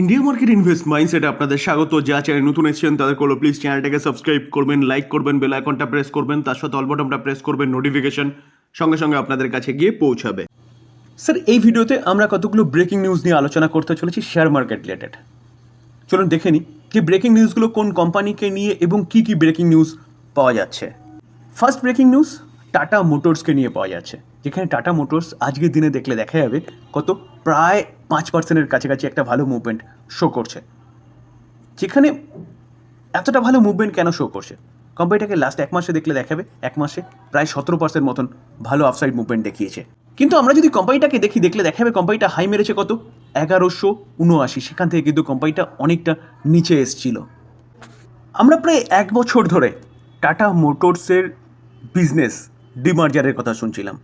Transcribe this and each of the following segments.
India market invest মাইন্ডসেটে আপনাদের স্বাগত। যা চ্যানেল নতুন এসেছেন, তাদের করল প্লিজ চ্যানেলটাকে সাবস্ক্রাইব করবেন লাইক করবেন বেল আইকনটা প্রেস করবেন, তার সাথে অল বটনটা প্রেস করবেন নোটিফিকেশন সঙ্গে সঙ্গে আপনাদের কাছে গিয়ে পৌঁছাবে। স্যার এই ভিডিওতে আমরা কতগুলো ব্রেকিং নিউজ নিয়ে আলোচনা করতে চলেছি শেয়ার মার্কেট রিলেটেড চলুন দেখে নিই যে ব্রেকিং নিউজগুলো কোন কোম্পানিকে নিয়ে এবং কি কি ব্রেকিং নিউজ পাওয়া যাচ্ছে। ফার্স্ট ব্রেকিং নিউজ টাটা মোটরসকে নিয়ে পাওয়া যাচ্ছে। যেখানে টাটা মোটরস আজকের দিনে দেখলে দেখা যাবে কত প্রায় পাঁচ পার্সেন্টের কাছাকাছি একটা ভালো মুভমেন্ট শো করছে। যেখানে এতটা ভালো মুভমেন্ট কেন শো করছে? কোম্পানিটাকে লাস্ট এক মাসে দেখলে দেখাবে, এক মাসে প্রায় সতেরো পার্সেন্ট মতন ভালো আফসাইড মুভমেন্ট দেখিয়েছে। কিন্তু আমরা যদি কোম্পানিটাকে দেখি, দেখলে দেখাবে কোম্পানিটা হাই মেরেছে কত? এগারোশো উনআশি। সেখান থেকে কিন্তু কোম্পানিটা অনেকটা নিচে এসছিল। আমরা প্রায় এক বছর ধরে টাটা মোটরসের বিজনেস ডিমার্জারের কথা শুনছিলাম,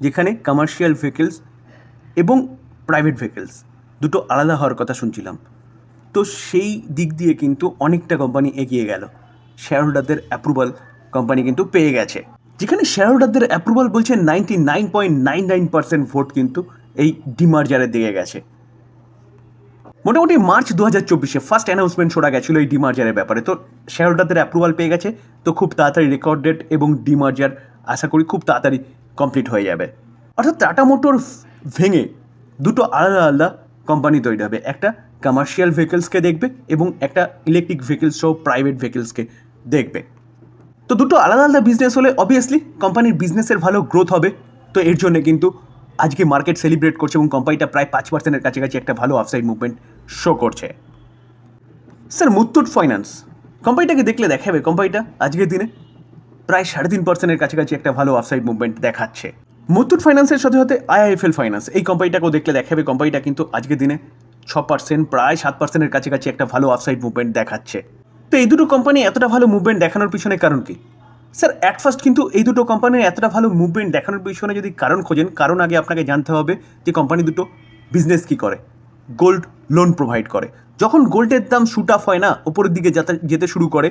যেখানে কমার্শিয়াল ভেহিকেলস এবং প্রাইভেট ভেহিকেলস দুটো আলাদা হওয়ার কথা শুনছিলাম। তো সেই দিক দিয়ে কিন্তু অনেকটা কোম্পানি এগিয়ে গেল। শেয়ার হোল্ডারদের অ্যাপ্রুভাল কোম্পানি কিন্তু পেয়ে গেছে। যেখানে শেয়ার হোল্ডারদের অ্যাপ্রুভাল বলছে ninety nine point nine nine percent vote কিন্তু এই ডিমার্জারের দিকে গেছে। মোটামুটি মার্চ দু হাজার চব্বিশে ফার্স্ট অ্যানাউন্সমেন্ট ছোড়া গেছিল এই ডিমার্জারের ব্যাপারে। তো শেয়ার হোল্ডারদের অ্যাপ্রুভাল পেয়ে গেছে। তো খুব তাড়াতাড়ি রেকর্ড ডেট এবং ডিমার্জার আশা করি খুব তাড়াতাড়ি কমপ্লিট হয়ে যাবে। অর্থাৎ টাটা মোটর ভেঙে দুটো আলাদা আলাদা কোম্পানি তৈরি হবে। একটা কমার্শিয়াল ভেহিকলসকে দেখবে এবং একটা ইলেকট্রিক ভেহিকেলস সহ প্রাইভেট ভেহিকলসকে দেখবে। তো দুটো আলাদা আলাদা বিজনেস হলে অবভিয়াসলি কোম্পানির বিজনেসের ভালো গ্রোথ হবে। তো এর জন্য কিন্তু আজকে মার্কেট সেলিব্রেট করছে এবং কোম্পানিটা প্রায় পাঁচ পার্সেন্টের কাছাকাছি একটা ভালো আফসাইড মুভমেন্ট শো করছে। স্যার মুথুট ফাইন্যান্স কোম্পানিটাকে দেখলে দেখাবে। কোম্পানিটা আজকের দিনে প্রায় সাড়ে তিন পার্সেন্টের কাছাকাছি একটা ভালো আফসাইড মুভমেন্ট দেখাচ্ছে। মুথুট ফাইন্যান্সের সাথে সাথে আইআইএফএল ফাইন্যান্স। এই কোম্পানিটাকেও দেখলে দেখাবে। কোম্পানিটা কিন্তু আজকের দিনে ছ পার্সেন্ট প্রায় সাত পার্সেন্টের কাছাকাছি একটা ভালো আফসাইড মুভমেন্ট দেখাচ্ছে। তো এই দুটো কোম্পানি এতটা ভালো মুভমেন্ট দেখানোর পিছনে কারণ কি? স্যার অ্যাট ফার্স্ট কিন্তু এই দুটো কোম্পানির এতটা ভালো মুভমেন্ট দেখানোর পিছনে যদি কারণ খোঁজেন, কারণ আগে আপনাকে জানতে হবে যে কোম্পানি দুটো বিজনেস কী করে? গোল্ড লোন প্রোভাইড করে। যখন গোল্ডের দাম শুট আপ হয় না, ওপরের দিকে যেতে শুরু করে,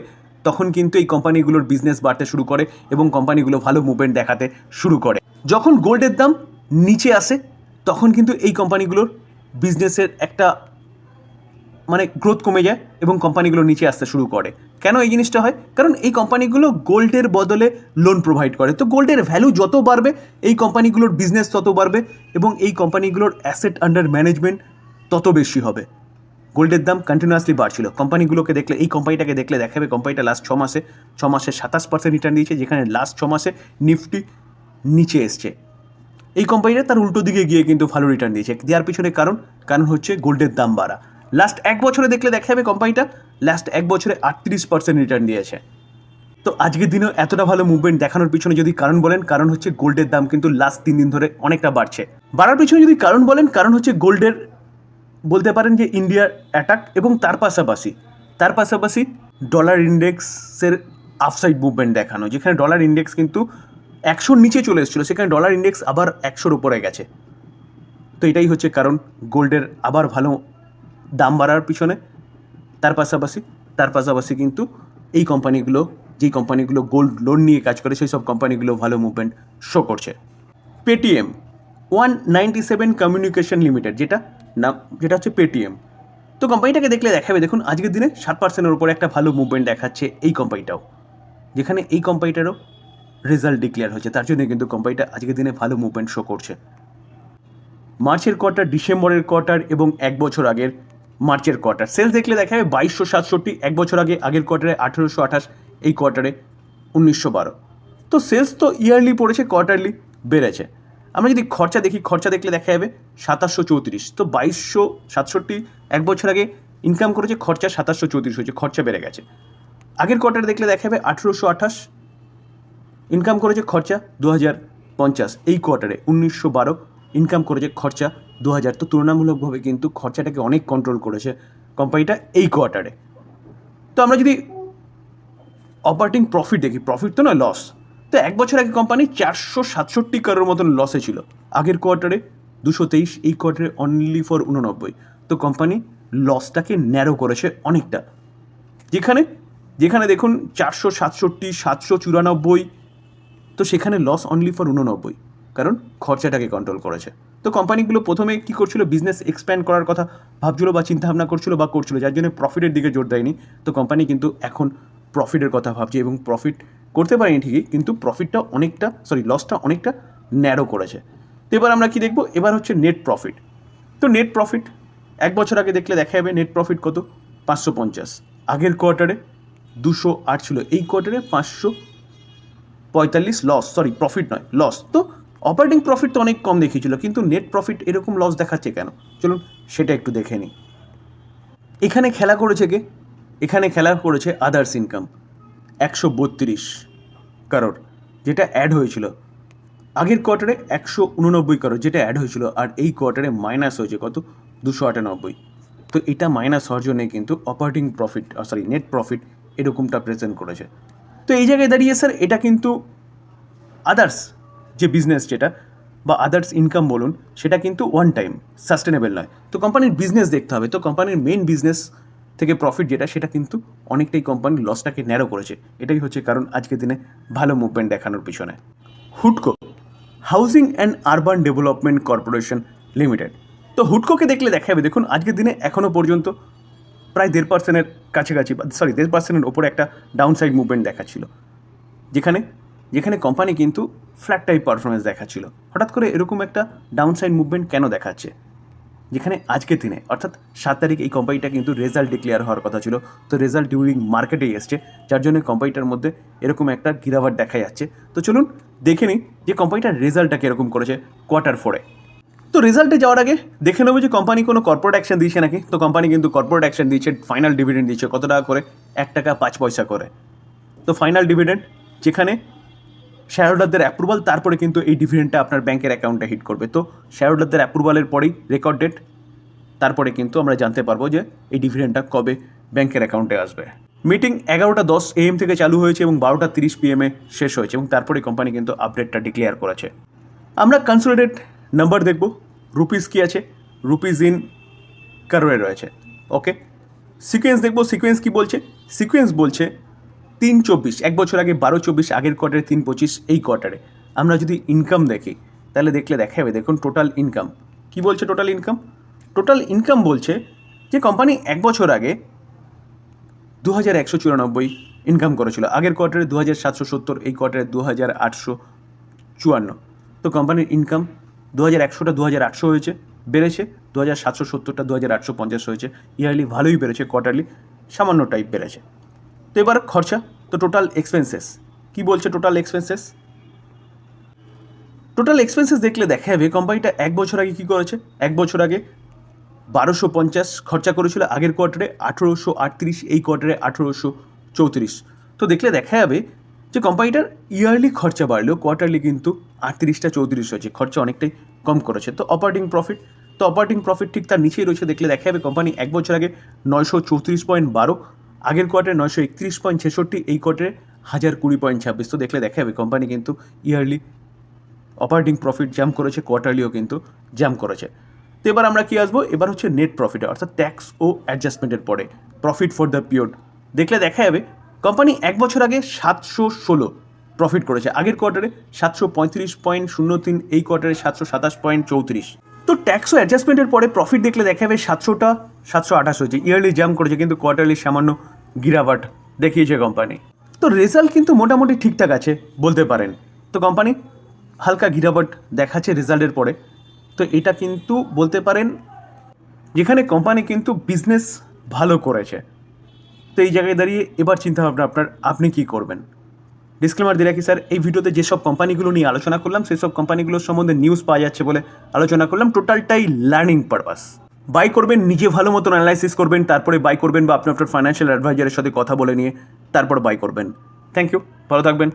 তখন কিন্তু এই কোম্পানিগুলোর বিজনেস বাড়তে শুরু করে এবং কোম্পানিগুলো ভালো মুভমেন্ট দেখাতে শুরু করে। যখন গোল্ডের দাম নিচে আসে, তখন কিন্তু এই কোম্পানিগুলোর বিজনেসের একটা মানে গ্রোথ কমে যায় এবং কোম্পানিগুলো নিচে আসতে শুরু করে। কেন এই জিনিসটা হয়? কারণ এই কোম্পানিগুলো গোল্ডের বদলে লোন প্রোভাইড করে। তো গোল্ডের ভ্যালু যত বাড়বে, এই কোম্পানিগুলোর বিজনেস তত বাড়বে এবং এই কোম্পানিগুলোর অ্যাসেট আন্ডার ম্যানেজমেন্ট তত বেশি হবে। গোল্ডের দাম কন্টিনিউয়াসলি বাড়ছিল। কোম্পানিগুলোকে দেখলে, এই কোম্পানিটাকে দেখলে দেখাবে, কোম্পানিটা লাস্ট ছ মাসে ছ মাসে সাতাশ পার্সেন্ট রিটার্ন দিয়েছে, যেখানে লাস্ট ছ মাসে নিফটি নিচে এসছে। এই কোম্পানিটা তার উল্টো দিকে গিয়ে কিন্তু ভালো রিটার্ন দিয়েছে। দেওয়ার পিছনে কারণ কারণ হচ্ছে গোল্ডের দাম বাড়া। লাস্ট এক বছরে দেখলে দেখা যাবে কোম্পানিটা লাস্ট এক বছরে আটত্রিশ পার্সেন্ট রিটার্ন দিয়েছে। তো আজকের দিনেও এতটা ভালো মুভমেন্ট দেখানোর পিছনে যদি কারণ বলেন, কারণ হচ্ছে গোল্ডের দাম কিন্তু লাস্ট তিন দিন ধরে অনেকটা বাড়ছে। বাড়ার পিছনে যদি কারণ বলেন, কারণ হচ্ছে গোল্ডের বলতে পারেন যে ইন্ডিয়ার অ্যাটাক এবং তার পাশাপাশি তার পাশাপাশি ডলার ইন্ডেক্সের আফসাইড মুভমেন্ট দেখানো, যেখানে ডলার ইন্ডেক্স কিন্তু একশোর নিচে চলে এসেছিল, সেখানে ডলার ইন্ডেক্স আবার একশোর উপরে গেছে। তো এটাই হচ্ছে কারণ গোল্ডের আবার ভালো দাম বাড়ার পিছনে। তার পাশাপাশি তার পাশাপাশি কিন্তু এই কোম্পানিগুলো, যেই কোম্পানিগুলো গোল্ড লোন নিয়ে কাজ করে, সেই সব কোম্পানিগুলো ভালো মুভমেন্ট শো করছে। Paytm one ninety seven communication limited যেটা নাম, যেটা হচ্ছে পেটিএম তো কোম্পানিটাকে দেখলে দেখাবে, দেখুন আজকের দিনে ষাট পার্সেন্টের উপরে একটা ভালো মুভমেন্ট দেখাচ্ছে এই কোম্পানিটাও। যেখানে এই কোম্পানিটারও রেজাল্ট ডিক্লেয়ার হয়েছে। তার জন্য কিন্তু কোম্পানিটা আজকের দিনে ভালো মুভমেন্ট শো করছে। মার্চের কোয়ার্টার, ডিসেম্বরের কোয়ার্টার এবং এক বছর আগের মার্চের কোয়ার্টার। সেলস দেখলে দেখা যাবে বাইশশো সাতষট্টি, এক বছর আগে, আগের কোয়ার্টারে আঠেরোশো আঠাশ, এই কোয়ার্টারে উনিশশো বারো। তো সেলস তো ইয়ারলি পড়েছে, কোয়ার্টারলি বেড়েছে। আমরা যদি খরচা দেখি, খরচা দেখলে দেখা যাবে সাতাশশো চৌত্রিশ। তো বাইশশো সাতষট্টি, এক বছর আগে ইনকাম করেছে, খরচা সাতাশশো চৌত্রিশ হয়েছে, খরচা বেড়ে গেছে। আগের কোয়ার্টারে দেখলে দেখা যাবে আঠেরোশো আঠাশ ইনকাম করেছে খরচা দু হাজার পঞ্চাশ, এই কোয়ার্টারে উনিশশো বারো ইনকাম করেছে খরচা দু হাজার তো তুলনামূলকভাবে কিন্তু খরচাটাকে অনেক কন্ট্রোল করেছে কোম্পানিটা এই কোয়ার্টারে তো আমরা যদি অপারেটিং প্রফিট দেখি প্রফিট তো নয় লস তো এক বছর আগে কোম্পানি চারশো সাতষট্টি কারোর মতন লসে ছিল। আগের কোয়ার্টারে দুশো তেইশ, এই কোয়ার্টারে অনলি ফর উননব্বই। তো কোম্পানি লসটাকে ন্যারো করেছে অনেকটা। যেখানে যেখানে দেখুন চারশো সাতষট্টি, সাতশো চুরানব্বই তো সেখানে লস অনলি ফর উননব্বই, কারণ খরচাটাকে কন্ট্রোল করেছে। তো কোম্পানিগুলো প্রথমে কি করছিল? বিজনেস এক্সপ্যান্ড করার কথা ভাবছিল বা চিন্তাভাবনা করছিল বা করছিল, যার জন্য প্রফিটের দিকে জোর দেয়নি। তো কোম্পানি কিন্তু এখন প্রফিটের কথা ভাবছে এবং প্রফিট করতে পারেনি ঠিকই, কিন্তু প্রফিটটা অনেকটা সরি লসটা অনেকটা ন্যারো করেছে। তো এবার আমরা কি দেখব? এবার হচ্ছে নেট প্রফিট তো নেট প্রফিট এক বছর আগে দেখলে দেখা যাবে নেট প্রফিট কত? পাঁচশো পঞ্চাশ। আগের কোয়ার্টারে দুশো আট ছিল, এই কোয়ার্টারে পাঁচশো পঁয়তাল্লিশ লস সরি প্রফিট নয় লস তো অপারেটিং প্রফিট তো অনেক কম দেখিয়েছিল, কিন্তু নেট প্রফিট এরকম লস দেখাচ্ছে কেন? চলুন সেটা একটু দেখে নিই। এখানে খেলা করেছে কে? এখানে খেলা করেছে আদার্স ইনকাম একশো বত্রিশ কারোর যেটা অ্যাড হয়েছিল। আগের কোয়ার্টারে একশো উননব্বই কারোর যেটা অ্যাড হয়েছিল, আর এই কোয়ার্টারে মাইনাস হয়েছে কত? দুশো আটানব্বই। তো এটা মাইনাস হওয়ার জন্যে কিন্তু operating profit sorry net profit এরকমটা প্রেজেন্ট করেছে। তো এই জায়গায় দাঁড়িয়ে, স্যার, এটা কিন্তু আদার্স যে বিজনেস যেটা, বা আদার্স ইনকাম বলুন, সেটা কিন্তু ওয়ান টাইম সাস্টেনেবল নয়। তো কোম্পানির বিজনেস দেখতে হবে। তো কোম্পানির মেন বিজনেস থেকে প্রফিট যেটা, সেটা কিন্তু অনেকটাই কোম্পানির লসটাকে ন্যারো করেছে। এটাই হচ্ছে কারণ আজকের দিনে ভালো মুভমেন্ট দেখানোর পিছনে। হুডকো housing and urban development corporation limited তো হুডকোকে দেখলে দেখা যাবে দেখুন, আজকের দিনে এখনও পর্যন্ত প্রায় দেড় পার্সেন্টের কাছাকাছি সরি দেড় পার্সেন্টের ওপরে একটা ডাউন সাইড মুভমেন্ট দেখাচ্ছিল যেখানে যেখানে কোম্পানি কিন্তু ফ্ল্যাট টাইপ পারফরমেন্স দেখাচ্ছিল হঠাৎ করে এরকম একটা ডাউন সাইড মুভমেন্ট কেন দেখাচ্ছে? যেখানে আজকের দিনে, অর্থাৎ সাত তারিখ এই কোম্পানিটা কিন্তু রেজাল্ট ডিক্লেয়ার হওয়ার কথা ছিল। তো রেজাল্ট ডিউরিং মার্কেটেই এসছে, যার জন্য কোম্পানিটার মধ্যে এরকম একটা গিরাবাট দেখা যাচ্ছে। তো চলুন দেখে নিই যে কোম্পানিটার রেজাল্টটা কীরকম করেছে কোয়ার্টার ফোরে তো রেজাল্টে যাওয়ার আগে দেখে নেব যে কোম্পানি কোনো কর্পোরেট অ্যাকশন দিয়েছে নাকি। তো কোম্পানি কিন্তু কর্পোরেট অ্যাকশন দিয়েছে ফাইনাল ডিভিডেন্ড দিচ্ছে কত টাকা করে? এক টাকা পাঁচ পয়সা করে। তো ফাইনাল ডিভিডেন্ড যেখানে শেয়ার হোল্ডারদের অ্যাপ্রুভাল তারপরে কিন্তু এই ডিভিডেন্ডটা আপনার ব্যাংকের অ্যাকাউন্টে হিট করবে। তো শেয়ার হোল্ডারদের অ্যাপ্রুভালের পরেই রেকর্ড ডেট তারপরে কিন্তু আমরা জানতে পারব যে এই ডিভিডেন্ডটা কবে ব্যাংকের অ্যাকাউন্টে আসবে। মিটিং এগারোটা দশ এএম থেকে চালু হয়েছে এবং বারোটা তিরিশ পিএমে শেষ হয়েছে এবং তারপরে কোম্পানি কিন্তু আপডেটটা ডিক্লেয়ার করেছে। আমরা কনসোলিডেট নাম্বার দেখব। রুপিস কি আছে? রুপিস ইন কারোয়ে রয়েছে। ওকে সিকোয়েন্স দেখব সিকোয়েন্স কি বলছে? সিকোয়েন্স বলছে তিন চব্বিশ, এক বছর আগে বারো চব্বিশ, আগের কোয়ার্টারে তিন পঁচিশ, এই কোয়ার্টারে আমরা যদি ইনকাম দেখি, তাহলে দেখলে দেখা যাবে দেখুন টোটাল ইনকাম কি বলছে টোটাল ইনকাম টোটাল ইনকাম বলছে যে কোম্পানি এক বছর আগে দু হাজার একশো চুরানব্বই ইনকাম করেছিল। আগের কোয়ার্টারে দু হাজার সাতশো সত্তর, এই কোয়ার্টারে দু হাজার আটশো চুয়ান্ন। তো কোম্পানির ইনকাম দু হাজার একশোটা দু হাজার আটশো হয়েছে, বেড়েছে। দু হাজার সাতশো সত্তরটা দু হাজার আটশো পঞ্চাশ হয়েছে। ইয়ারলি ভালোই বেড়েছে কোয়ার্টারলি সামান্য টাইপ বেড়েছে। তো এবার খরচা, তো টোটাল এক্সপেন্সেস কি বলছে টোটাল এক্সপেন্সেস টোটাল এক্সপেন্সেস দেখলে দেখা যাবে কোম্পানিটা এক বছর আগে কী করেছে? এক বছর আগে বারোশো পঞ্চাশ খরচা করেছিল, আগের কোয়ার্টারে আঠেরোশো আটত্রিশ, এই কোয়ার্টারে আঠেরোশো চৌত্রিশ। তো দেখলে দেখা যাবে যে কোম্পানিটার ইয়ারলি খরচা বাড়লেও কোয়ার্টারলি কিন্তু আটত্রিশটা চৌত্রিশ হয়েছে, খরচা অনেকটাই কম করেছে। তো অপারেটিং প্রফিট তো অপারেটিং প্রফিট ঠিক তার নিচেই রয়েছে, দেখলে দেখা যাবে কোম্পানি এক বছর আগে নয়শো চৌত্রিশ পয়েন্ট বারো, আগের কোয়ার্টারে নয়শো একত্রিশ পয়েন্ট ছেষট্টি, এই কোয়ার্টারে হাজার কুড়ি পয়েন্ট ছাব্বিশ। তো দেখলে দেখা যাবে কোম্পানি কিন্তু ইয়ারলি অপারেটিং প্রফিট জ্যাম করেছে কোয়ার্টারলিও কিন্তু জ্যাম করেছে। তো এবার আমরা কি আসব? এবার হচ্ছে নেট প্রফিট অর্থাৎ ট্যাক্স ও অ্যাডজাস্টমেন্টের পরে প্রফিট ফর দ্য পিরিয়ড দেখলে দেখা যাবে কোম্পানি এক বছর আগে সাতশো ষোলো প্রফিট করেছে। আগের কোয়ার্টারে সাতশো পঁয়ত্রিশ পয়েন্ট শূন্য তিন, এই কোয়ার্টারে সাতশো সাতাশ পয়েন্ট চৌত্রিশ। তো ট্যাক্স ও অ্যাডজাস্টমেন্টের পরে প্রফিট দেখলে দেখা যাবে সাতশোটা সাতশো আঠাশ হয়েছে। ইয়ারলি জ্যাম করেছে, কিন্তু কোয়ার্টারলি সামান্য গিরাবাট দেখিয়েছে কোম্পানি তো রেজাল্ট কিন্তু মোটামুটি ঠিকঠাক আছে বলতে পারেন। তো কোম্পানি হালকা গিরাবাট দেখাচ্ছে রেজাল্টের পরে। তো এটা কিন্তু বলতে পারেন, যেখানে কোম্পানি কিন্তু বিজনেস ভালো করেছে। তো এই জায়গায় দাঁড়িয়ে এবার চিন্তা ভাবনা আপনার, আপনি কি করবেন? ডিসক্লেমার দিয়ে রাখি স্যার, এই ভিডিওতে যেসব কোম্পানিগুলো নিয়ে আলোচনা করলাম, সেসব কোম্পানিগুলোর সম্বন্ধে নিউজ পাওয়া যাচ্ছে বলে আলোচনা করলাম। টোটালটাই লার্নিং পারপাস বাই করবেন, নিজে ভালো মতন অ্যানালাইসিস করবেন, তারপরে বাই করবেন বা আপনি আপনার ফাইন্যান্সিয়াল অ্যাডভাইজারের সাথে কথা বলে নিয়ে তারপর বাই করবেন। থ্যাংক ইউ ভালো থাকবেন।